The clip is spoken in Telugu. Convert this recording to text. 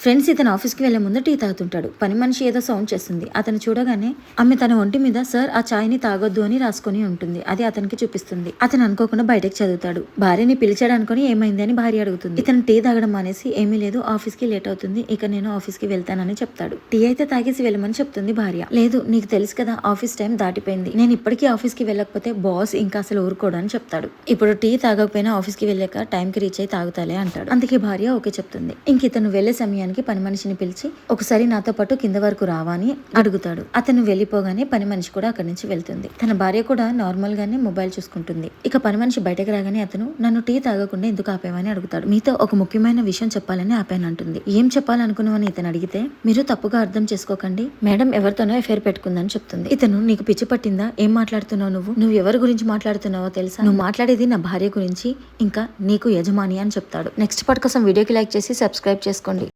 ఫ్రెండ్స్ ఇతను ఆఫీస్కి వెళ్ళే ముందు టీ తాగుతుంటాడు. పని మనిషి ఏదో సౌండ్ చేస్తుంది. అతను చూడగానే ఆమె తన ఒంటి మీద సార్ ఆ చాయ్ని తాగొద్దు అని రాసుకొని ఉంటుంది. అది అతనికి చూపిస్తుంది. అతను అనుకోకుండా బయటకు చదువుతాడు. భార్యని పిలిచాడు అనుకుని ఏమైంది? అని భార్య అడుగుతుంది. ఇతను టీ తాగడం మానేసి ఏమీ లేదు ఆఫీస్కి లేట్ అవుతుంది. ఇక నేను ఆఫీస్కి వెళ్తానని చెప్తాడు. టీ అయితే తాగేసి వెళ్ళమని చెప్తుంది భార్య. లేదు నీకు తెలుసు కదా ఆఫీస్ టైం దాటిపోయింది. నేను ఇప్పటికీ ఆఫీస్కి వెళ్ళకపోతే బాస్ ఇంకా అసలు ఊరుకోడు అని చెప్తాడు. ఇప్పుడు టీ తాగకపోయినా ఆఫీస్కి వెళ్ళాక టైం కి రీచ్ అయి తాగుతాలే అంటాడు. అందుకే భార్య ఓకే చెప్తుంది. ఇంక ఇతను వెళ్ళే చేయడానికి పని మనిషిని పిలిచి ఒకసారి నాతో పాటు కింద వరకు రావాని అడుగుతాడు. అతను వెళ్ళిపోగానే పని మనిషి కూడా అక్కడి నుంచి వెళ్తుంది. తన భార్య కూడా నార్మల్ గానే మొబైల్ చూసుకుంటుంది. ఇక పని మనిషి బయటకు రాగానే అతను నన్ను టీ తాగకుండా ఎందుకు ఆపేవని అడుగుతాడు. మీతో ఒక ముఖ్యమైన విషయం చెప్పాలని ఆపాను అంటుంది. ఏం చెప్పాలనుకున్నావని ఇతను అడిగితే మీరు తప్పుగా అర్థం చేసుకోకండి. మేడం ఎవరితోనో ఎఫైర్ పెట్టుకుందని చెప్తుంది. ఇతను నీకు పిచ్చి పట్టిందా? ఏం మాట్లాడుతున్నావు నువ్వు? నువ్వు ఎవరి గురించి మాట్లాడుతున్నావో తెలుసా? నువ్వు మాట్లాడేది నా భార్య గురించి ఇంకా నీకు యజమాని అని చెప్తాడు. నెక్స్ట్ పార్ట్ కోసం వీడియోకి లైక్ చేసి సబ్స్క్రైబ్ చేసుకోండి.